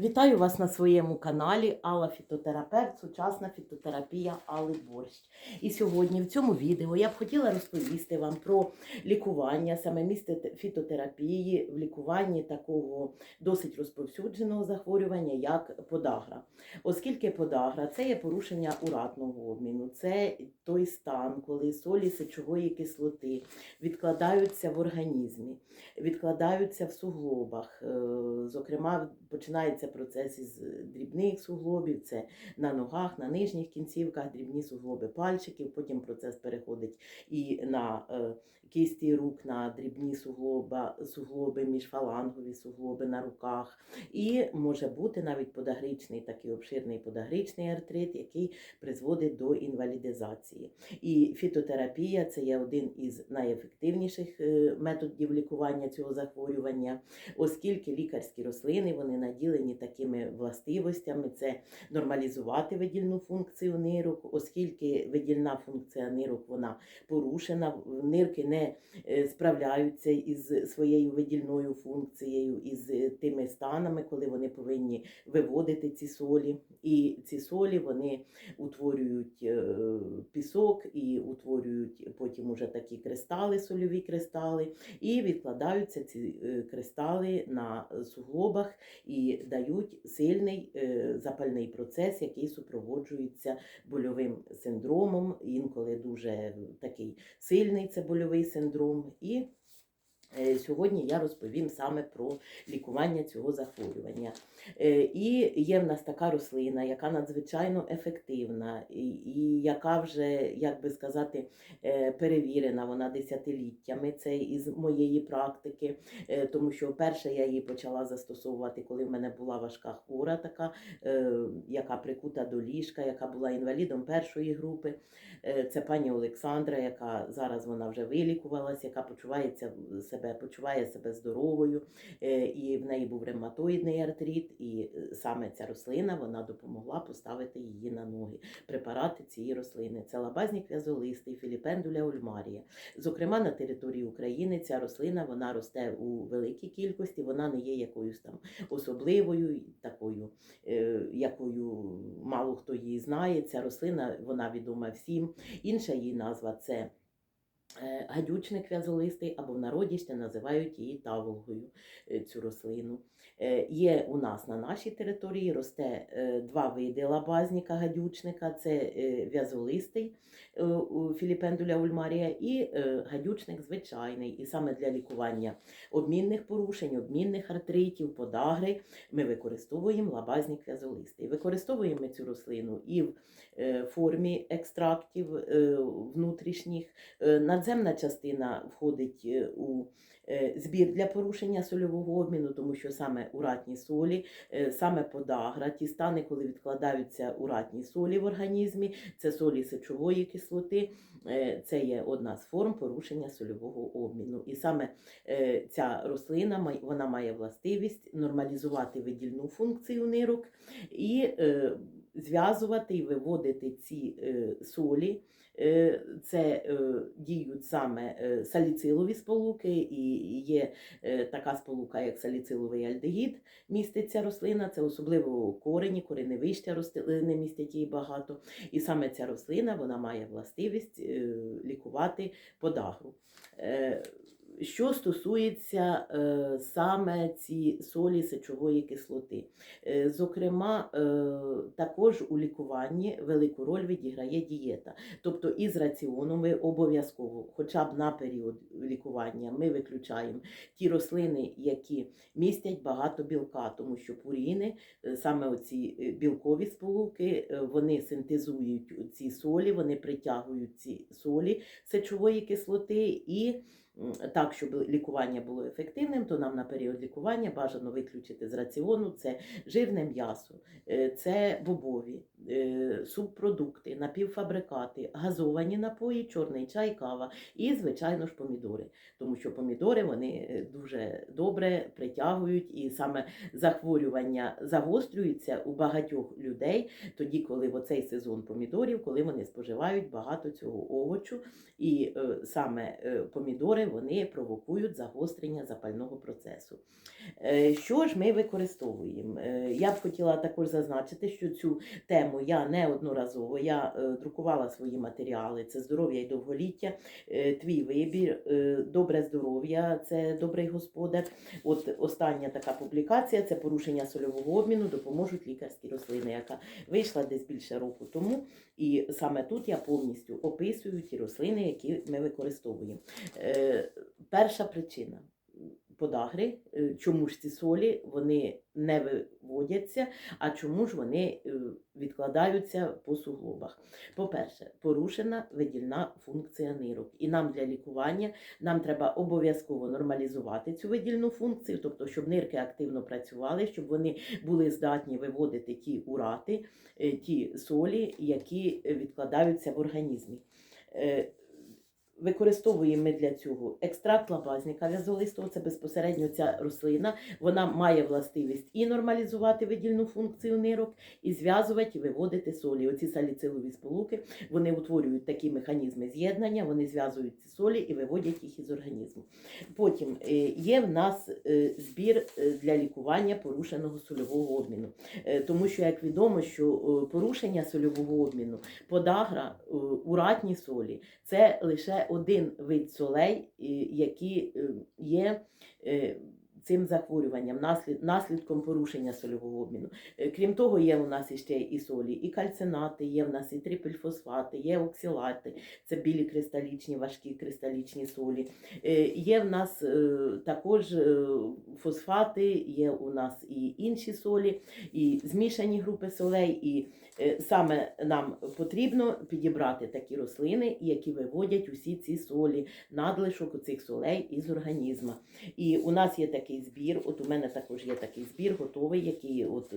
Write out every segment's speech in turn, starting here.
Вітаю вас на своєму каналі Алла Фітотерапевт, сучасна фітотерапія Алли Борщ. І сьогодні в цьому відео я б хотіла розповісти вам про лікування, саме місце фітотерапії в лікуванні такого досить розповсюдженого захворювання, як подагра. Оскільки подагра це є порушення уратного обміну, це той стан, коли солі сечової кислоти відкладаються в організмі, відкладаються в суглобах. Е, Зокрема, починається процес із дрібних суглобів, це на ногах, на нижніх кінцівках, дрібні суглоби пальчиків. Потім процес переходить і на кисті рук, на дрібні суглоба, суглоби, міжфалангові суглоби на руках. І може бути навіть подагричний, такий обширний подагричний артрит, який призводить до інвалідизації. І фітотерапія це є один із найефективніших е, методів лікування цього захворювання, оскільки лікарські рослини вони наділені такими властивостями: це нормалізувати видільну функцію нирок, оскільки видільна функція нирок вона порушена, нирки не е, справляються із своєю видільною функцією, із е, тими станами, коли вони повинні виводити ці солі. І ці солі вони утворюють е, пісок і утворюють потім уже такі кристали, сольові кристали, і відкладаються ці кристали на суглобах і дають сильний запальний процес, який супроводжується больовим синдромом. Інколи дуже такий сильний це больовий синдром. І Сьогодні я розповім саме про лікування цього захворювання. Е, І є в нас така рослина, яка надзвичайно ефективна, і, яка вже, як би сказати, е, перевірена вона десятиліттями. Це із моєї практики, Е, тому що вперше я її почала застосовувати, коли в мене була важка хвора, така, е, яка прикута до ліжка, яка була інвалідом першої групи. Е, Це пані Олександра, яка зараз вона вже вилікувалась, яка почувається себе, почуває себе здоровою, Е, і в неї був ревматоїдний артрит, і е, саме ця рослина вона допомогла поставити її на ноги. Препарати цієї рослини це лабазнік в'язолистий, філіпендуля ульмарія. Зокрема, на території України ця рослина вона росте у великій кількості, вона не є якоюсь там особливою, такою, е, якою мало хто її знає. Ця рослина вона відома всім. Інша її назва це. Е, Гадючник в'язолистий або в народі ще називають її таволгою е, цю рослину. Е, Є у нас на нашій території росте два види лабазніка гадючника: це в'язолистий Філіпендуля ульмарія і гадючник звичайний. І саме для лікування обмінних порушень, обмінних артритів, подагри ми використовуємо лабазнік в'язолистий. Використовуємо цю рослину і в формі екстрактів внутрішніх. Е, Надземна частина входить е, у е, збір для порушення сольового обміну, тому що саме уратні солі, е, саме подагра, ті стани, коли відкладаються уратні солі в організмі, це солі сечової кислоти, це є одна з форм порушення сольового обміну. І саме ця рослина вона має властивість нормалізувати видільну функцію нирок і зв'язувати і виводити ці солі. Е, Це е, діють саме е, саліцилові сполуки, і є така сполука, як саліциловий альдегід, міститься рослина. Це особливо корені, кореневища рослини містять її багато. І саме ця рослина вона має властивість лікувати подагру. Що стосується е, саме ці солі сечової кислоти, Е, зокрема, е, також у лікуванні велику роль відіграє дієта. Тобто із раціону ми обов'язково, хоча б на період лікування, ми виключаємо ті рослини, які містять багато білка, тому що пуріни, е, саме оці е, білкові сполуки, е, вони синтезують ці солі, вони притягують ці солі сечової кислоти і. Так, щоб лікування було ефективним, то нам на період лікування бажано виключити з раціону це жирне м'ясо, це бобові, субпродукти, напівфабрикати, газовані напої, чорний чай, кава і, звичайно ж, помідори. Тому що помідори вони е, дуже добре притягують, і саме захворювання загострюються у багатьох людей тоді, коли в оцей сезон помідорів, коли вони споживають багато цього овочу, і е, саме е, помідори вони провокують загострення запального процесу. Е, Що ж ми використовуємо? Е, Я б хотіла також зазначити, що цю тему я неодноразово я е, друкувала свої матеріали. Це здоров'я і довголіття, е, твій вибір, е, добре здоров'я, це добрий господар. От остання така публікація це порушення сольового обміну, допоможуть лікарські рослини, яка вийшла десь більше року тому. І саме тут я повністю описую ті рослини, які ми використовуємо. Перша причина подагри, е, чому ж ці солі вони не виводяться, а чому ж вони е, відкладаються по суглобах. По-перше, порушена видільна функція нирок. І нам для лікування нам треба обов'язково нормалізувати цю видільну функцію, тобто, щоб нирки активно працювали, щоб вони були здатні виводити ті урати, е, ті солі, які відкладаються в організмі. Використовуємо ми для цього екстракт лабазника в'язолистого, це безпосередньо ця рослина. Вона має властивість і нормалізувати видільну функцію нирок, і зв'язувати, і виводити солі. Оці саліцилові сполуки вони утворюють такі механізми з'єднання, вони зв'язують ці солі і виводять їх із організму. Потім е, є в нас е, збір е, для лікування порушеного сольового обміну, тому що, як відомо, що порушення сольового обміну, подагра, уратні солі це лише один вид солей, е, які е, є е, цим захворюванням, наслідком порушення сольового обміну. Крім того, є у нас іще і солі, і кальцинати, є в нас і трипельфосфати, є оксилати, це білі кристалічні, важкі кристалічні солі. Є в нас також фосфати, є у нас і інші солі, і змішані групи солей. І саме нам потрібно підібрати такі рослини, які виводять усі ці солі, надлишок цих солей із організму. І у нас є такий збір. От у мене також є такий збір, готовий, який от е,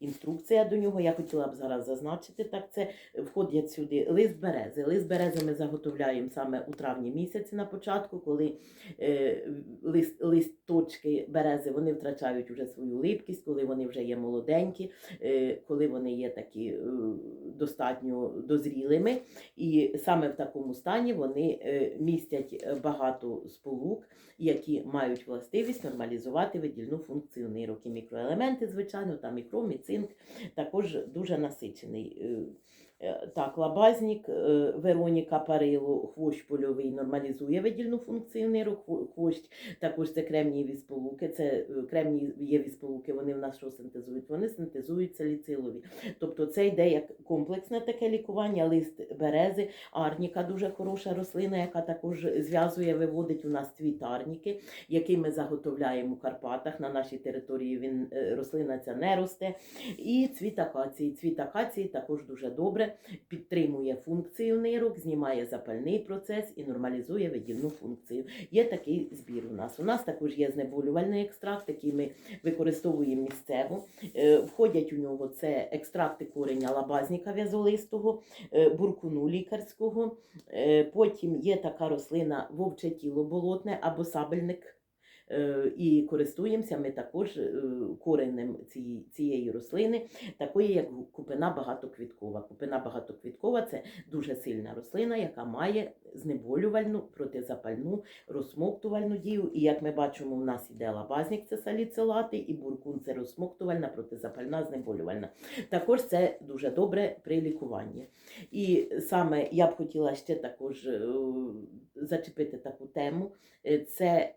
інструкція до нього. Я хотіла б зараз зазначити. Так, це входять сюди лист берези. Лист берези ми заготовляємо саме у травні місяці на початку, коли е, лист, листочки берези вони втрачають вже свою липкість, коли вони вже є молоденькі, е, коли вони є такі е, достатньо дозрілими. І саме в такому стані вони е, містять е, багато сполук, які мають властивість нормалізувати видільну функцію нирок. Мікроелементи, звичайно, там і кром, і цинк також дуже насичений. Е, Так, лабазнік, е, Вероніка Парило, хвощ польовий нормалізує видільну функцію нирок, хвощ також це кремнієві сполуки, це е, кремнієві сполуки, вони в нас що синтезують? Вони синтезують саліцилові. Тобто це йде як комплексне таке лікування, лист берези, арніка дуже хороша рослина, яка також зв'язує, виводить у нас цвіт арніки, який ми заготовляємо у Карпатах. На нашій території він рослина ця не росте. І цвіт акації. Цвіт акації також дуже добре підтримує функцію нирок, знімає запальний процес і нормалізує видільну функцію. Є такий збір у нас. У нас також є знеболювальний екстракт, який ми використовуємо місцево. Е, Входять у нього це екстракти кореня лабазніка в'язолистого, е, буркуну лікарського. Е, Потім є така рослина вовче тіло болотне або сабельник. Е, І користуємося ми також е, коренем цієї, рослини, такої як купина багатоквіткова. Купина багатоквіткова це дуже сильна рослина, яка має знеболювальну, протизапальну, розсмоктувальну дію. І як ми бачимо, у нас іде лабазник, це саліцилати, і буркун це розсмоктувальна, протизапальна, знеболювальна. Також це дуже добре при лікуванні. І саме я б хотіла ще також е, зачепити таку тему. Це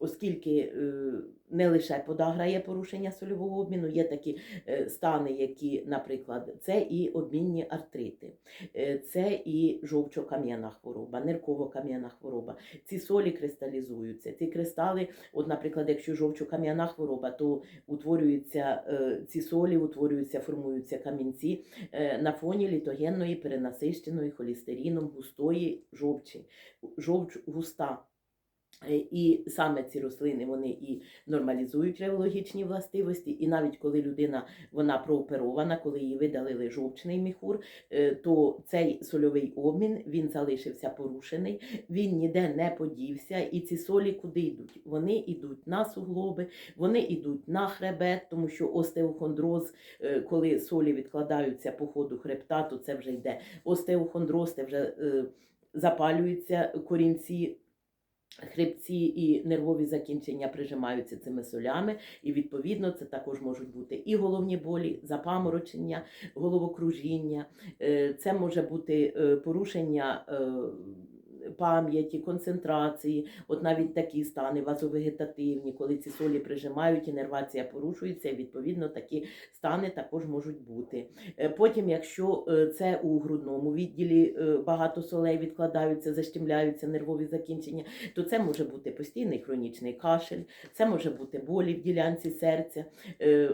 оскільки е, не лише подагра є порушення сольового обміну, є такі е, стани, які, наприклад, це і обмінні артрити, е, це і жовчокам'яна хвороба, нирково-кам'яна хвороба. Ці солі кристалізуються. Ці кристали, от, наприклад, якщо жовчокам'яна хвороба, то утворюються ці солі, утворюються, формуються камінці на фоні літогенної перенасищеної холістерином густої жовчі. Жовч густа. Е, І саме ці рослини вони і нормалізують револогічні властивості, і навіть коли людина вона прооперована, коли їй видалили жовчний міхур, е, то цей сольовий обмін він залишився порушений, він ніде не подівся. І ці солі куди йдуть? Вони йдуть на суглоби, вони йдуть на хребет, тому що остеохондроз, е, коли солі відкладаються по ходу хребта, то це вже йде остеохондроз, це вже запалюються корінці. Хребці і нервові закінчення прижимаються цими солями, і відповідно це також можуть бути і головні болі, запаморочення, головокружіння, е, це може бути е, порушення е, пам'яті, концентрації, от навіть такі стани вазовегетативні, коли ці солі прижимають, інервація порушується, і відповідно такі стани також можуть бути. Е, Потім, якщо е, це у грудному відділі е, багато солей відкладаються, защемляються нервові закінчення, то це може бути постійний хронічний кашель, це може бути болі в ділянці серця,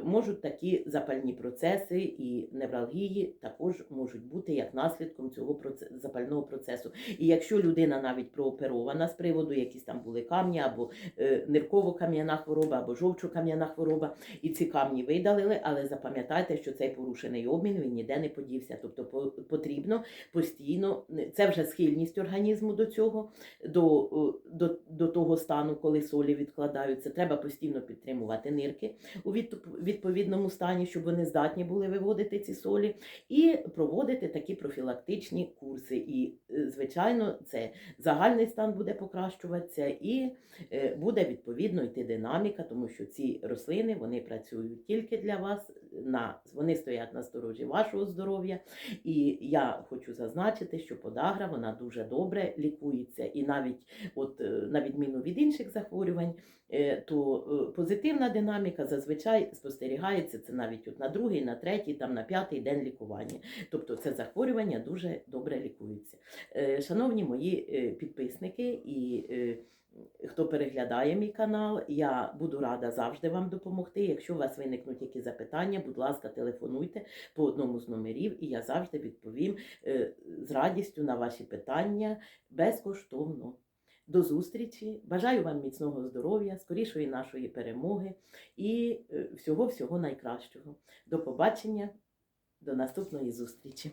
можуть такі запальні процеси і невралгії також можуть бути як наслідком цього запального процесу. І якщо людина навіть прооперована з приводу, якісь там були камні або е, нирково-кам'яна хвороба, або жовчо-кам'яна хвороба, і ці камні видалили, але запам'ятайте, що цей порушений обмін він ніде не подівся. Тобто потрібно постійно, це вже схильність організму до цього, до, до, до того стану, коли солі відкладаються. Треба постійно підтримувати нирки у відповідному стані, щоб вони здатні були виводити ці солі, і проводити такі профілактичні курси. І, е, звичайно, це загальний стан буде покращуватися і е, буде відповідно йти динаміка, тому що ці рослини вони працюють тільки для вас, на вони стоять на сторожі вашого здоров'я. І я хочу зазначити, що подагра вона дуже добре лікується, і навіть от е, на відміну від інших захворювань, е, то позитивна динаміка зазвичай спостерігається це навіть от на другий, на третій, там на п'ятий день лікування. Тобто це захворювання дуже добре лікується. Шановні мої е, підписники і е, хто переглядає мій канал, я буду рада завжди вам допомогти. Якщо у вас виникнуть якісь запитання, будь ласка, телефонуйте по одному з номерів, і я завжди відповім е, з радістю на ваші питання безкоштовно. До зустрічі! Бажаю вам міцного здоров'я, скорішої нашої перемоги і всього-всього найкращого. До побачення, до наступної зустрічі!